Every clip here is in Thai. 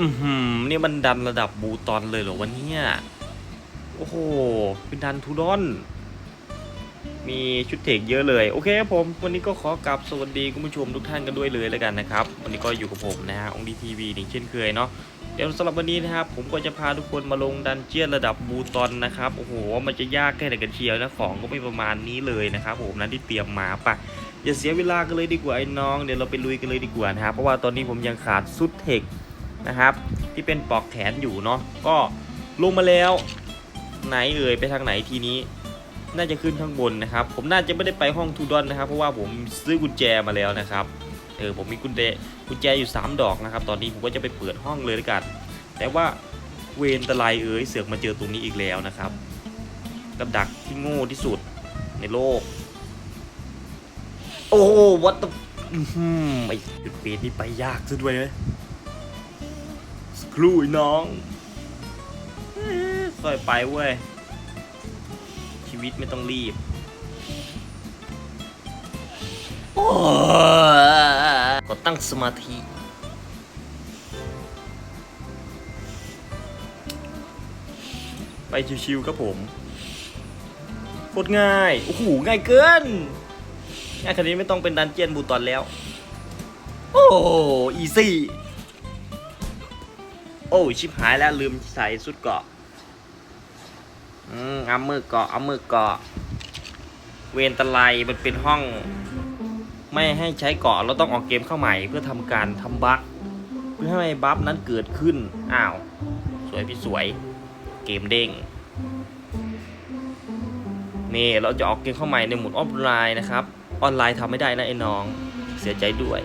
อือหือนี่มันดันระดับบูตอนเลยเหรอวันนี้โอ้โห เป็นดันทูดอน มีชุดเทคเยอะเลย โอเคครับผม วันนี้ก็ขอกลับสวัสดีคุณผู้ชมทุกท่านกันด้วยเลยแล้วกันนะครับ วันนี้ก็อยู่กับผมนะฮะองดีทีวีอย่างเช่นเคยเนาะ เดี๋ยวสำหรับวันนี้นะครับ ผมก็จะพาทุกคนมาลงดันเจียนระดับบูตอนนะครับ โอ้โห มันจะยากแค่ไหนกันเชียวนะ ของก็ไม่ประมาณนี้เลยนะครับผมนั้นที่เตรียมมาปะอย่าเสียเวลากันเลยดีกว่าไอ้น้อง เดี๋ยวเราไปลุยกันเลยดีกว่านะครับ เพราะว่าตอนนี้ผมยังขาดซุดเทค นะครับ ที่เป็นปลอกแขนอยู่เนาะก็ลงมาแล้ว ไหนเอ่ยไปทางไหนทีนี้ น่าจะขึ้นข้างบนนะครับ ผมน่าจะไม่ได้ไปห้องทูดอนนะครับ เพราะว่าผมซื้อกุญแจมาแล้วนะครับเออผมมีกุญแจกุญแจอยู่ 3 ดอกนะครับ ตอนนี้ผมก็จะไปเปิดห้องเลยล้วกัน แต่ว่าเวนตะไลเอ๋ยเสือกมาเจอตรงนี้อีกแล้วนะครับกับดักที่โง่ที่สุดในโลก โอ้วัตไอจุดเปลี่ยนนี่ไปยากซะด้วยเลย ครูไอ้น้องเอ้ยค่อยไปเว้ย ชีวิตไม่ต้องรีบ โอ้ก็ตั้งสมาธิ ไปชิวๆครับผมโคตรง่าย โอ้โห ง่ายเกิน ง่ายขนาดนี้ไม่ต้องเป็นดันเจียนบูตอนแล้ว โอ้อีซี่ อ้ชิบหายแล้วลืมใส่สุดเกาะอืมเอามือเกาะเอามือเกาะ เวนตะไลมันเป็นห้อง ไม่ให้ใช้เกาะเราต้องออกเกมเข้าใหม่เพื่อทำการทำบั๊กเพื่อให้บัฟนั้นเกิดขึ้นอ้าว สวยพี่สวย เกมเด้งนี่เราจะออกเกมเข้าใหม่ในหมดออฟไลน์นะครับ ออนไลน์ทำไม่ได้นะไอ้น้อง เสียใจด้วย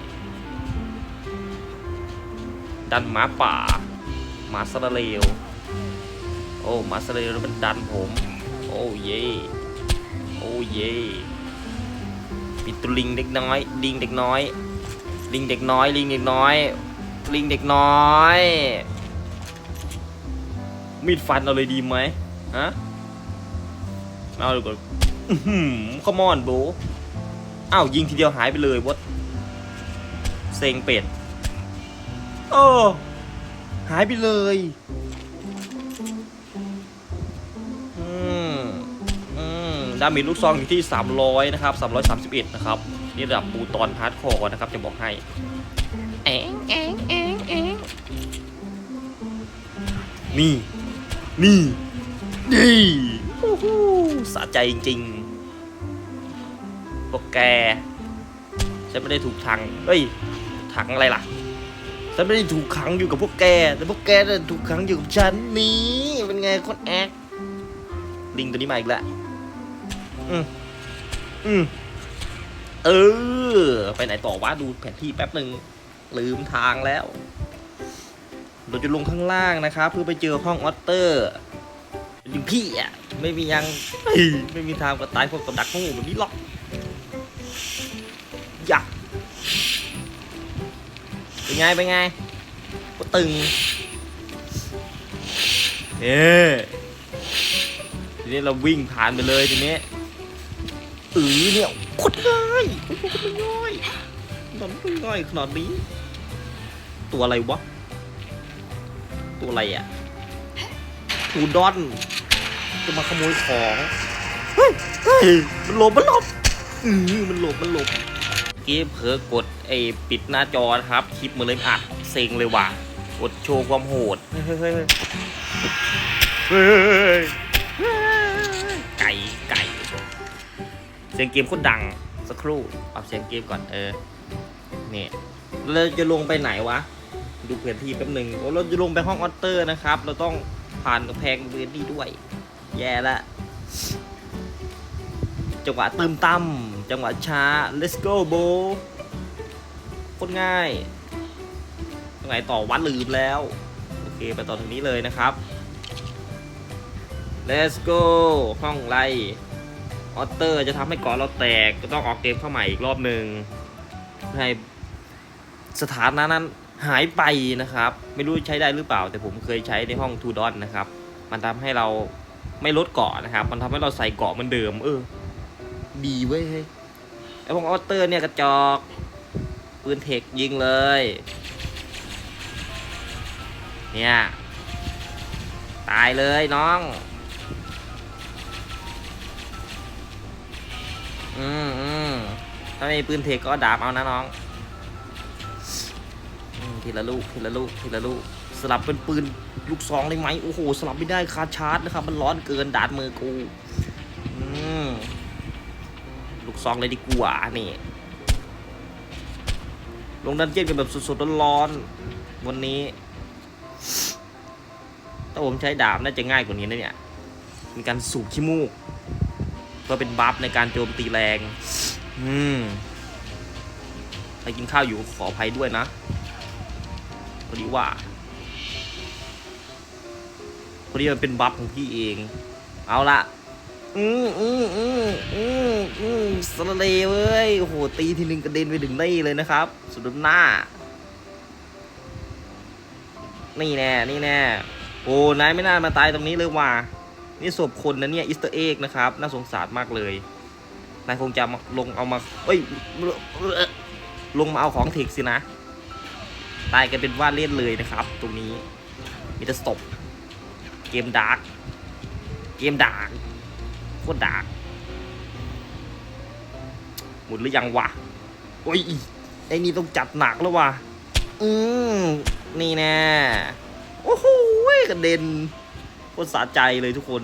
ดันหมาป่า มาสระเลวโอ้มาสระเลวมันดันผม โอ้เย่โอ้เย่ปิดตัวลิงเด็กน้อย ลิงเด็กน้อย ลิงเด็กน้อย ลิงเด็กน้อย ลิงเด็กน้อย มีดฟันเอาเลยดีไหมฮะเอาเลยก่อนขมอนโบอ้าวยิงทีเดียวหายไปเลยวดเซงเป็ด โอ้ หายไปเลยอืมอืมดาเมจลูกซองอยู่ที่ 300 นะครับ 331 นะครับ นี่ระดับปูตอนฮาร์ดคอร์นะครับ จะบอกให้เอ็งเอ็งเอ็งเอ็งนี่ นี่ นี่โอ้โหสะใจจริงๆพวกแกฉันไม่ได้ถูกขังเฮ้ยขังอะไรล่ะ ฉันไม่ได้ถูกขังอยู่กับพวกแก แต่พวกแกน่ะถูกขังอยู่กับฉันนี่เป็นไงคนแอคลิงตัวนี้มาอีกแล้วอืมอืมเออ ไปไหนต่อวะดูแผนที่แป๊บหนึ่งลืมทางแล้ว เราจะลงข้างล่างนะครับ เพื่อไปเจอห้องออตเตอร์ยู่พี่อะไม่มียังไม่มีทางกระตายพวกกับดักงูแบบนี้หรอกอยาก เป็นไง เป็นไงก็ตึงเอ๊ทีนี้เราวิ่งผ่านไปเลยทีนี้เออเนี่ยโคตรง่ายโคตรง่ายมันง่ายขนาดนี้ ตัวอะไรวะ ตัวอะไรอะทูดอนจะมาขโมยของ เฮ้ย มันหลบ มันหลบ อือมันหลบ มันหลบ กี้เผลอกดไอ้ปิดหน้าจอนะครับคลิปมันเลยอัดเซ็งเลยว่ะกดโชว์ความโหดเฮ้ยเฮ้ยเฮ้ยไก่ไก่เสียงเกมโคตรดังสักครู่ปรับเสียงเกมก่อนเออนี่เราจะลงไปไหนวะดูแผนที่แป๊บหนึ่งเราจะลงไปห้องออเตอร์นะครับ เราต้องผ่านกำแพงเวรนี่ด้วย แย่ละ จังหวะเติมตั้มจังหวะช้า let's go bro โคตรง่ายตรงไหนต่อวัดลืมแล้ว โอเค ไปต่อทางนี้เลยนะครับ let's go ห้องไล่ออตเตอร์จะทำให้เกาะเราแตกก็ต้องออกเกมเข้าใหม่อีกรอบหนึ่งให้สถานะนั้นหายไปนะครับ ไม่รู้ใช้ได้หรือเปล่า แต่ผมเคยใช้ในห้องทูดอนนะครับ มันทำให้เราไม่ลดเกาะนะครับ มันทำให้เราใส่เกาะเหมือนเดิม เออ ดีเว้ยเฮ้ยไอพวกออเตอร์เนี่ยกระจอกปืนเทคยิงเลย เนี่ย ตายเลยน้อง อืมอืมถ้าไม่มีปืนเทคก็ดาบเอานะน้องอทีละลูกทีละลูกทีละลูกสลับเป็นปืนลูกซองได้ไหมโอ้โหสลับไม่ได้คาชาร์จนะครับ มันร้อนเกินดาดมือกู ลูกซองเลยดีกว่านี่ ลงดันเจี้ยนกันแบบสุดๆร้อนๆวันนี้ ถ้าผมใช้ดาบน่าจะง่ายกว่านี้นะเนี่ย มีการสูบขี้มูกก็เป็นบัฟในการโจมตีแรง อืมใครกินข้าวอยู่ขออภัยด้วยนะพอดีว่าพอดีมันเป็นบัฟของพี่เอง เอาละ อืมอืมอืมอืมอืมสลเลเว้ยโอ้โหตีทีนึงกระเด็นไปถึงนี่เลยนะครับ สุดหน้า นี่แน่นี่แน่โอ้นายไม่น่ามาตายตรงนี้เลยว่ะนี่ศพคนนะเนี่ยอิสเตอร์เอ็กนะครับ น่าสงสารมากเลยนายคงจะลงเอามาเอ้ยลงมาเอาของเทคสินะ ตายกันเป็นว่าเล่นเลยนะครับ ตรงนี้มีแต่ศพเกมดาร์กเกมดาร์ก โคตรดากหมดหรือยังวะ โอ้ยไอ้นี่ต้องจัดหนักแล้ววะอืมนี่แน่โอ้โหกระเด็นโคตรสะใจเลยทุกคน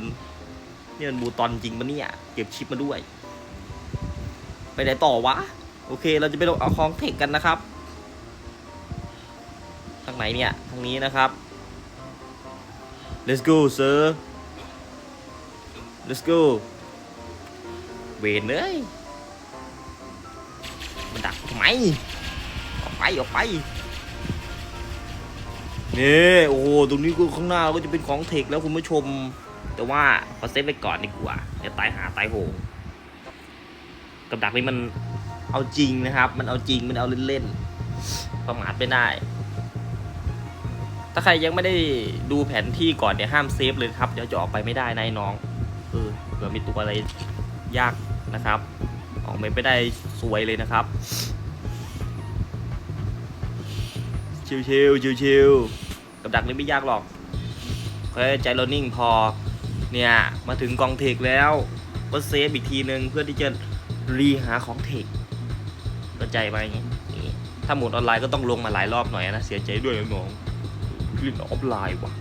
นี่มันบูตอนจริงปะเนี่ยเก็บชิปมาด้วย ไปไหนต่อวะ โอเค เราจะไปลงเอาของเทคกันนะครับทางไหนเนี่ย ทางนี้นะครับ let's go sir let's go เวนเอ้ยมันดักทำไมออกไปออกไปนี่โอ้โหตรงนี้ก็ข้างหน้าก็จะเป็นของเทคแล้วคุณผู้ชม แต่ว่าขอเซฟไว้ก่อนดีกว่าเดี๋ยวตายหาตายโหงกับดักนี้มันเอาจริงนะครับ มันเอาจริงมันเอาเล่นๆประมาทไม่ได้ ถ้าใครยังไม่ได้ดูแผนที่ก่อนเนี่ยห้ามเซฟเลยครับเดี๋ยวจะออกไปไม่ได้นายน้อง เออเผื่อมีตัวอะไรยากนะครับออกไปไม่ได้สวยเลยนะครับ ชิวชิวชิวชิวๆกับดักนี้ไม่ยากหรอกแค่ใจเรานิ่งพอ เนี่ย มาถึงกองเทคแล้ว ก็เซฟอีกทีนึงเพื่อที่จะรีหาของเทคเข้าใจไหมถ้าหมุนออนไลน์ก็ต้องลงมาหลายรอบหน่อยนะ เสียใจด้วยน้องคลิปออฟไลน์ว่ะ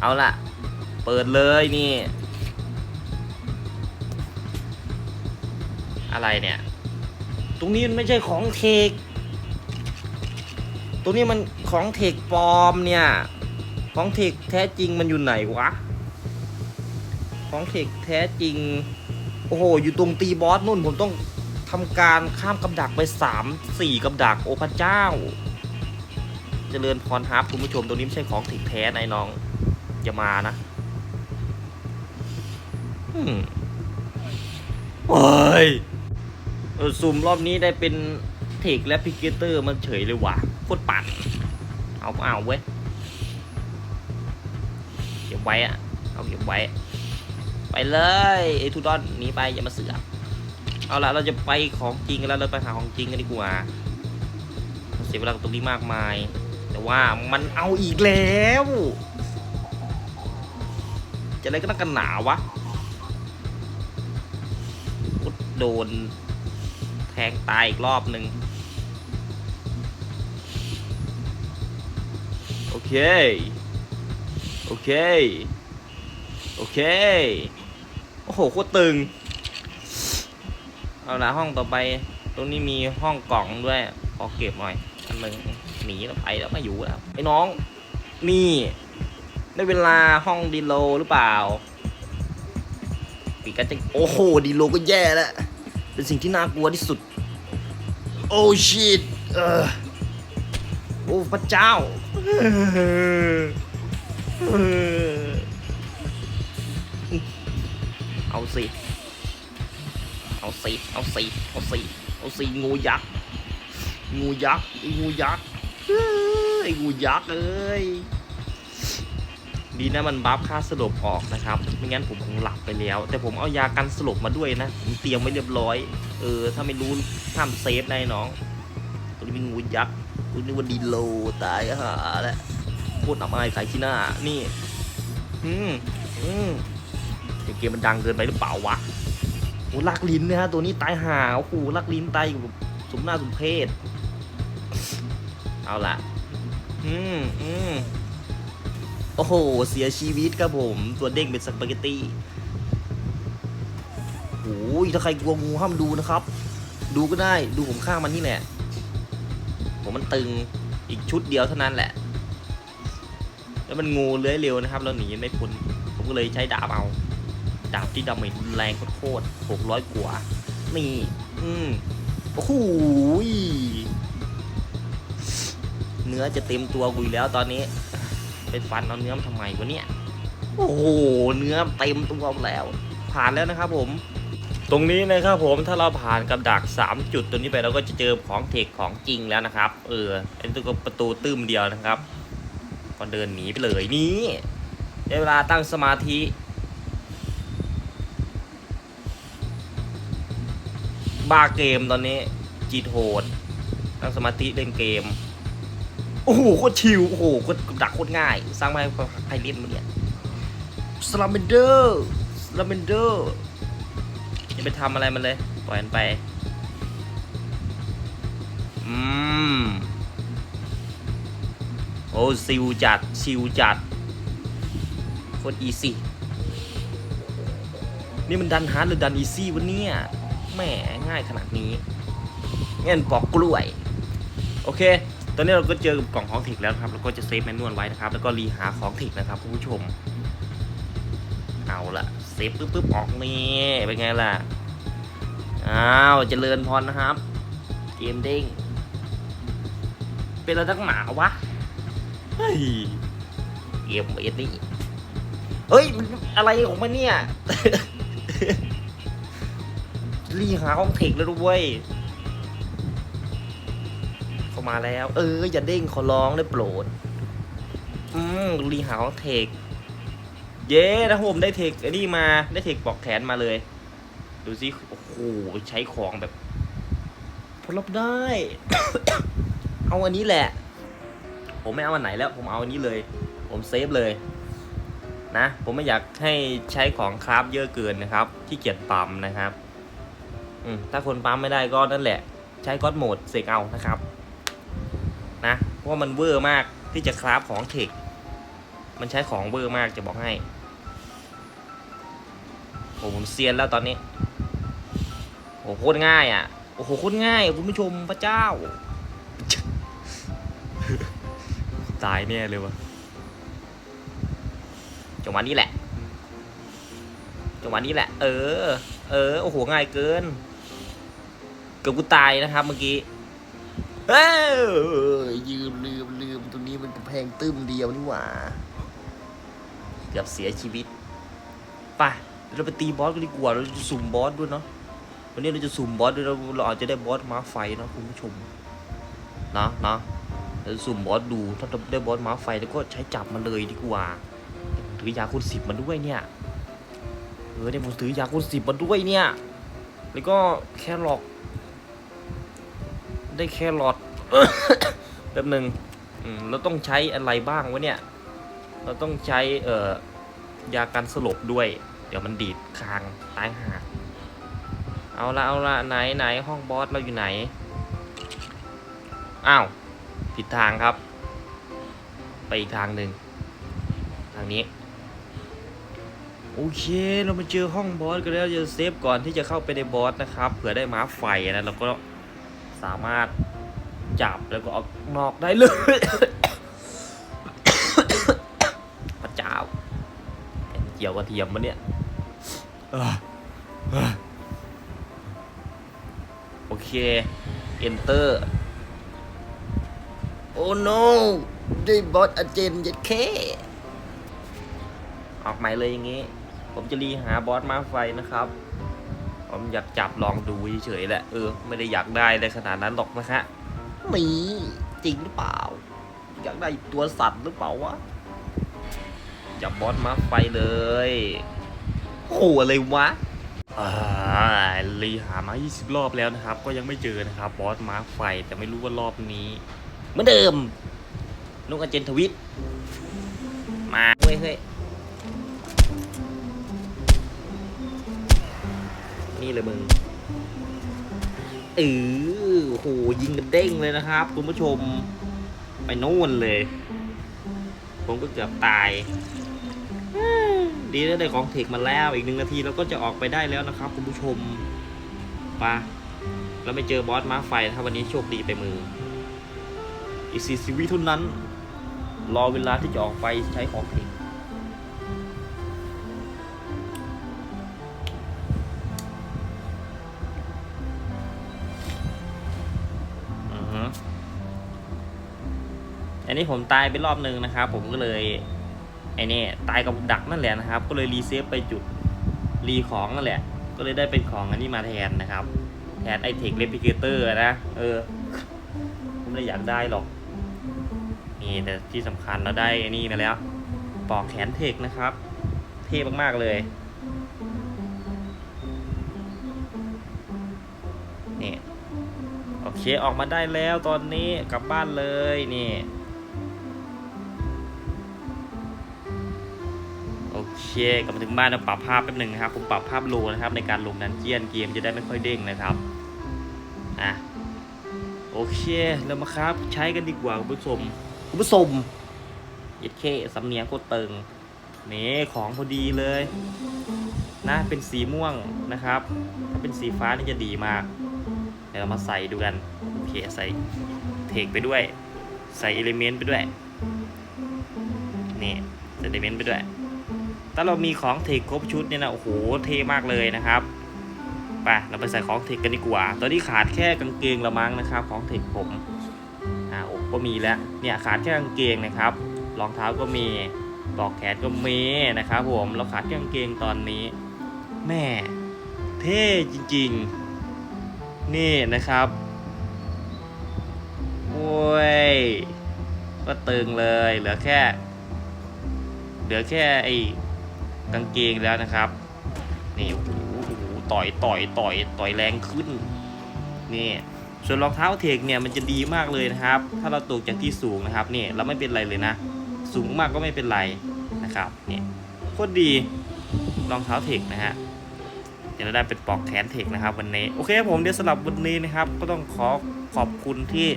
เอาล่ะ เปิดเลยนี่ อะไรเนี่ย ตรงนี้มันไม่ใช่ของเทคตัวนี้มันของเทคปลอมเนี่ย ของเทคแท้จริงมันอยู่ไหนวะ ของเทคแท้จริง โอ้โห อยู่ตรงตีบอสนู่นผมต้องทำการข้ามกับดักไปสามสี่กับดักโอ้พระเจ้าเจริญพรฮับคุณผู้ชมตัวนี้ไม่ใช่ของเทคแท้นายน้องอย่ามานะ โอ้ยซูมรอบนี้ได้เป็นเทคและพิกเกเตอร์มันเฉยเลยว่ะโคตรปั่นเอาเอาเว้ยเก็บไว้อะเอาเก็บไว้ ไปเลยไอ้ทูดอนหนีไปอย่ามาเสือกเอาละเราจะไปของจริงกันแล้วเราไปหาของจริงกันดีกว่าเสียเวลาตรงนี้มากมาย แต่ว่ามันเอาอีกแล้ว จะอะไรก็นักกันหนาวะ โดน แทงตายอีกรอบหนึ่งโอเค โอเค โอเค โอ้โหโคตรตึง เอาละห้องต่อไป ตรงนี้มีห้องกล่องด้วยขอเก็บหน่อยอันหนึ่งหนีแล้วไปแล้วไม่อยู่แล้วไอ้น้อง นี่ได้เวลาห้องดีโลหรือเปล่าปีกันจะโอ้โหดีโลก็แย่แล้ว เป็นสิ่งที่น่ากลัวที่สุด โอ้ชิตเออโอ้พระเจ้าเอาสิ เอาสิ เอาสิ เอาสิ เอาสิ งูยักษ์ งูยักษ์ไอ้งูยักษ์ไอ้งูยักษ์เอ้ย ดีนะมันบัฟค่าสลบออกนะครับ ไม่งั้นผมคงหลับไปแล้ว แต่ผมเอายากันสลบมาด้วยนะ ผมเตรียมไว้เรียบร้อย เออ ถ้าไม่รู้ห้ามเซฟนายน้องตัวนี้เป็นงูยักษ์กูนึกว่าดีโลตายก็หาแล้วโคตรอับอายขายขี้หน้า นี่ อืมอืมเกมมันดังเกินไปหรือเปล่าวะโอ้ลักลิ้นนะฮะตัวนี้ตายหาโอ้โหลักลิ้นตายแบบสมหน้าสมเพศ เอาล่ะ อืมอืม โอ้โห เสียชีวิตครับผม ตัวเด้งเป็นสปาเกตตี้โอ้ยถ้าใครกลัวงูห้ามดูนะครับ ดูก็ได้ดูผมข้างมันนี่แหละ ผมมันตึงอีกชุดเดียวเท่านั้นแหละ แล้วมันงูเลื้อยเร็วนะครับเราหนีไม่พ้นผมก็เลยใช้ดาบเอาดาบที่ดาเมจรุนแรงโคตรหกร้อยกว่านี่ อืมโอ้โหเนื้อจะเต็มตัวกูอยู่แล้วตอนนี้ ไปฟันเอาเนื้อมาทำไมวะเนี่ย โอ้โห เนื้อเต็มตัวแล้ว ผ่านแล้วนะครับผม ตรงนี้นะครับผมถ้าเราผ่านกับดัก 3 จุดตัวนี้ไปเราก็จะเจอของเทคของจริงแล้วนะครับ เออไอ้ตัวก็ประตูตื้มเดียวนะครับก็เดินหนีไปเลยนี่ได้เวลาตั้งสมาธิบ้าเกมตอนนี้จีโหดตั้งสมาธิเล่นเกม โอ้โหโคตรชิวโอ้โหโคตรดักโคตรง่าย สร้างมาให้ใครเล่นมาเนี่ยสลัมเบนเดอร์สลัมเบนเดอร์อย่าไปทำอะไรมันเลย ปล่อยมันไปอืมโอ้ซิวจัดซิวจัดโคตรอีซี่นี่มันดันฮาร์ดหรือดันอีซี่วะเนี่ยแหมง่ายขนาดนี้เงินปอกกล้วย โอเค ตอนนี้เราก็เจอกับกล่องของเทคแล้วครับ แล้วก็จะเซฟแมนนวลไว้นะครับ แล้วก็รีหาของเทคนะครับคุณผู้ชม เอาละเซฟปึ๊บปึ๊บออกนี่เป็นไงล่ะ อ้าวเจริญพรนะครับ เกมเด้ง เป็นอะไรตั้งหมาวะ เฮ้ย เกมเอ็ดนี่ เฮ้ย มันอะไรของมันเนี่ยรีหาของเทคแล้วด้วย มาแล้ว เออ อย่าเด้งขอร้องได้โปรด อืมรีหาของเทค เย้นะผมได้เทคไอ้นี่มาได้เทคปอกแขนมาเลย ดูสิโอ้โหใช้ของแบบผลลัพธ์ได้ เอาอันนี้แหละ ผมไม่เอาอันไหนแล้ว ผมเอาอันนี้เลย ผมเซฟเลยนะผมไม่อยากให้ใช้ของคราฟเยอะเกินนะครับ ที่เกียจปั๊มนะครับถ้าคนปั๊มไม่ได้ก็นั่นแหละ ใช้ก๊อตโหมดเสกเอานะครับ นะ เพราะมันเวอร์มากที่จะคราฟของเทค มันใช้ของเวอร์มากจะบอกให้โอ้ผมเซียนแล้วตอนนี้โอ้โหโคตรง่ายอะโอ้โหโคตรง่ายคุณผู้ชมพระเจ้า ตายแน่เลยวะจังหวะนี้แหละจังหวะนี้แหละ เออ เออ โอ้โห ง่ายเกิน เกือบกูตายนะครับเมื่อกี้ เอ้ยยืมลืมลืมตรงนี้มันกำแพงตื้มเดียวนี่หว่า เกือบเสียชีวิตไปเดี๋ยวเราไปตีบอสกันดีกว่าเราจะสุ่มบอสด้วยเนาะวันนี้เราจะสุ่มบอสด้วยเราเราอาจจะได้บอสม้าไฟเนาะคุณผู้ชมนะนะเราสุ่มบอสดูถ้าเราได้บอสม้าไฟแล้วก็ใช้จับมันเลยดีกว่าถือยาคูณสิบมาด้วยเนี่ยเออเนี่ยผมถือยาคูณสิบมาด้วยเนี่ย แล้วก็แครอท ได้แครอทแป๊บหนึ่งเราต้องใช้อะไรบ้างวะเนี่ย เราต้องใช้เอ่อยากันสลบด้วย เดี๋ยวมันดีดคางตายห่าเอาละเอาละไหนไหนห้องบอสเราอยู่ไหน อ้าว ผิดทางครับ ไปอีกทางหนึ่งทางนี้ โอเคเรามาเจอห้องบอสกันแล้วจะเซฟก่อนที่จะเข้าไปในบอสนะครับเผื่อได้ม้าไฟนะเราก็ สามารถจับแล้วก็ออกนอกได้เลย พระเจ้าเกี่ยวกระเทียมมันเนี่ยเอ้อเอ้อโอเค enter โอ้ no ได้บอสอาเจนยัดเค ออกใหม่เลยอย่างงี้ ผมจะรีหาบอสมาไฟนะครับ ผมอยากจับลองดูเฉยๆแหละ เออ ไม่ได้อยากได้ในขนาดนั้นหรอกนะฮะมีจริงหรือเปล่า อยากได้ตัวสัตว์หรือเปล่าวะจับบอสมาไฟเลยโอ้โหอะไรวะอ่ารีหามา 20 รอบแล้วนะครับ ก็ยังไม่เจอนะครับ บอสมาไฟแต่ไม่รู้ว่ารอบนี้มือนเดิมนุกอาเจนทวิตมาเฮ้ยเฮ้ย นี่เลยมึงเออโหยิงกันเด้งเลยนะครับ คุณผู้ชมไปโน่นเลย ผมก็เกือบตาย ดีแล้วได้ของเทคมาแล้วอีกหนึ่งนาทีเราก็จะออกไปได้แล้วนะครับ คุณผู้ชมไปะเราไม่เจอบอสม้าไฟถ้าวันนี้โชคดีไปมือ อีกสี่สิบวิเท่านั้น รอเวลาที่จะออกไปใช้ของเทค นี้ผมตายไปรอบหนึ่งนะครับ ผมก็เลยไอ้นี่ตายกับดักนั่นแหละนะครับ ก็เลยรีเซฟไปจุดรีของนั่นแหละ ก็เลยได้เป็นของอันนี้มาแทนนะครับ แทนไอเทคเลปิเกเตอร์นะเออผมไม่ได้อยากได้หรอก นี่แต่ที่สำคัญเราได้ไอ้นี่มาแล้ว ปอกแขนเทคนะครับ เท่มากๆเลยนี่โอเคออกมาได้แล้วตอนนี้กลับบ้านเลยนี่ โอเคกลับมาถึงบ้านเราปรับภาพแป๊บหนึ่งนะครับ ผมปรับภาพโลนะครับ ในการลงดันเจียนเกมจะได้ไม่ค่อยเด้งนะครับอะโอเคเรามาครับ ใช้กันดีกว่าคุณผู้ชมคุณผู้ชมยัดเคสำเนียงโคตรเติงนี่ของพอดีเลยนะเป็นสีม่วงนะครับ ถ้าเป็นสีฟ้านี่จะดีมากเดี๋ยวเรามาใส่ดูกันโอเคใส่เทคไปด้วย ใส่เอลิเมนต์ไปด้วยนี่ใส่เอลิเมนต์ไปด้วย ถ้าเรามีของเทคครบชุดเนี่ยนะโอ้โหเท่มากเลยนะครับไปเราไปใส่ของเทคกันดีกว่า ตอนนี้ขาดแค่กางเกงละมั้งนะครับ ของเทคผมอ่าอกก็มีแล้วเนี่ยขาดแค่กางเกงนะครับรองเท้าก็มีปลอกแขนก็มีนะครับผมเราขาดแค่กางเกงตอนนี้ แม่เท่จริงๆ นี่นะครับโอ้ยก็ตึงเลยเหลือแค่ เหลือแค่ไอ กางเกงแล้วนะครับ นี่โอ้โหต่อยต่อยต่อยต่อยแรงขึ้น นี่ส่วนรองเท้าเทคเนี่ยมันจะดีมากเลยนะครับ ถ้าเราตกจากที่สูงนะครับนี่เราไม่เป็นไรเลยนะ สูงมากก็ไม่เป็นไรนะครับนี่โคตรดีรองเท้าเทคนะฮะเดี๋ยวเราได้เป็นปอกแขนเทคนะครับ วันนี้โอเคผมเดี๋ยวสำหรับวันนี้นะครับ ก็ต้องขอขอบคุณที่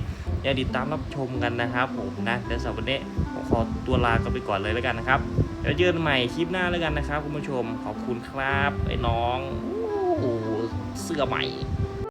ยังติดตามรับชมกันนะครับ ผมนะเดี๋ยวสำหรับวันนี้ ขอตัวลากันไปก่อนเลยแล้วกันนะครับแล้วเจอกันใหม่คลิปหน้าแล้วกันนะครับคุณผู้ชมขอบคุณครับไอ้น้องโอ้เสื้อใหม่